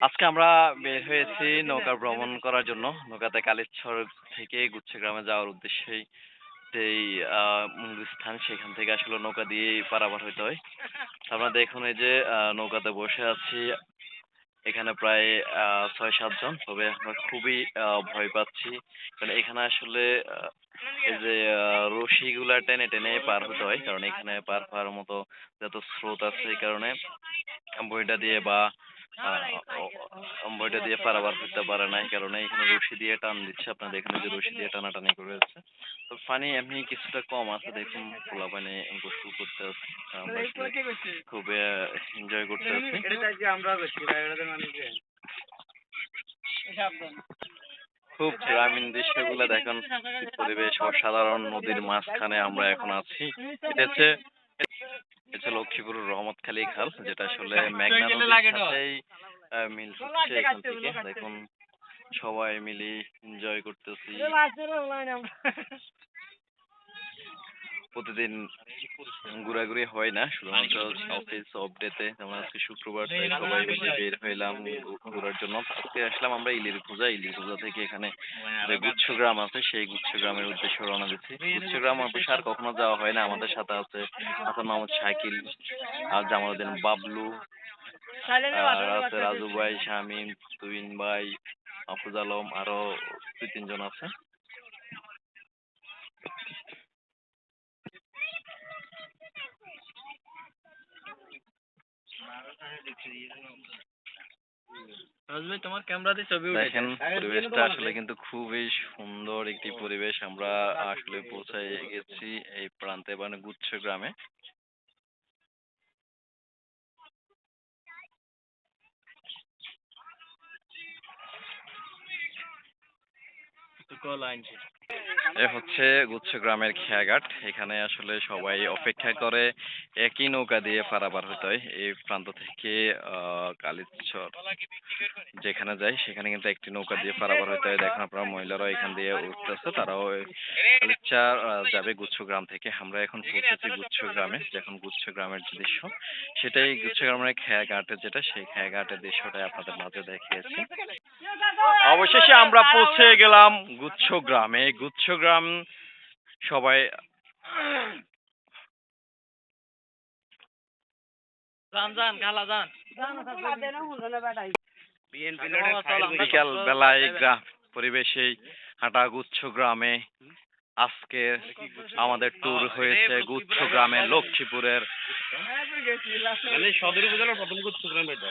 আজকে আমরা বের হয়েছি নৌকা ভ্রমণ করার জন্য। নৌকাতে কালীরচর থেকে গুচ্ছগ্রামে যাওয়ার উদ্দেশ্যেই যেই মূল স্থান। সেখান থেকে আসলে নৌকা দিয়ে পারাপার হইতে হয়। আমরা দেখুন এই যে নৌকাতে বসে আছি এখানে প্রায় ছয় সাতজন তবে আমরা খুবই ভয় পাচ্ছি। কারণ এখানে আসলে এই যে রশিগুলা টেনে টেনে পার হতে হয়। কারণ এখানে পার হওয়ার মতো যত স্রোত আছে এই কারণে বইটা দিয়ে বা বইটা দিয়ে পারাবার হতে পারে না এই কারণে এখানে রশি দিয়ে টান দিচ্ছে। আপনাদের এখানে যে রশি দিয়ে টানাটানি করে যাচ্ছে। তো পানি এমনি কিছুটা কম আছে দেখুন খোলা পানি গোসল করতে আসছে আমরা আসলে খুব এনজয় করতে আছি খুব গ্রামীণ দৃশ্যগুলো দেখুন পরিবেশ অসাধারণ নদীর মাঝখানে আমরা এখন আছি। এটা হচ্ছে হচ্ছে লক্ষ্মীপুর রহমতখালী খাল যেটা আসলে মেঘনা নদীর সাথেই মিল হচ্ছে এখান থেকে। দেখুন সবাই মিলে এনজয় করতেছি। প্রতিদিন ঘোরাঘুরি হয় না, শুধুমাত্র অফিস অফ ডেতে যেমন আজকে শুক্রবার, তাই সবাই মিলে বের হইলাম ঘোরার জন্য। আজকে আসলাম আমরা ইলির পূজা ইলির পূজা থেকে এখানে যে গুচ্ছ গ্রাম আছে, সেই গুচ্ছ গ্রামের উদ্দেশ্যে রওনা দিচ্ছি। গুচ্ছ গ্রাম অবশ্য আর কখনো যাওয়া হয় না, আমাদের সাথে আছে হাসান মাহমুদ শাকিল, আর জামালউদ্দিন বাবলু, আর আছে রাজু ভাই, শামিম, তুহিন ভাই আফুজ আলম, আরও দুই তিনজন আছে। তোমার ক্যামেরাতে ছবি দেখেন পরিবেশটা আসলে কিন্তু খুবই সুন্দর একটি পরিবেশ। আমরা আসলে পৌঁছে গেছি এই প্রান্তে মানে গুচ্ছ গ্রামে। হচ্ছে গুচ্ছ গ্রামের খেয়াঘাট। এখানে আসলে সবাই অপেক্ষা করে একই নৌকা দিয়ে পারাপার হতে হয়। এই প্রান্ত থেকে কালিচর যেখানে যায়, সেখানে কিন্তু একটি নৌকা দিয়ে পারাপার হতে হয়। দেখেন আপনারা, মহিলারা এখান দিয়ে উঠতেছে, তারাও কালিচার যাবে গুচ্ছ গ্রাম থেকে। আমরা এখন পৌঁছেছি গুচ্ছ গ্রামে। যখন গুচ্ছ গ্রামের যে দৃশ্য, সেটাই গুচ্ছ গ্রামের খেয়াঘাটের যেটা, সেই খেয়াঘাটের দৃশ্যটাই আপনাদের মাঝে দেখিয়েছি। অবশেষে আমরা পৌঁছে গেলাম গুচ্ছ গ্রামে। গুচ্ছ গ্রাম সবাই যান যান গালা যান বিকাল বেলায় গ্রাম পরিবেশেই হাঁটা গুচ্ছ গ্রামে আজকে আমাদের ট্যুর হয়েছে গুচ্ছ গ্রামে লক্ষ্মীপুরের মানে সদর উপজেলার প্রথম গুচ্ছ গ্রাম এটা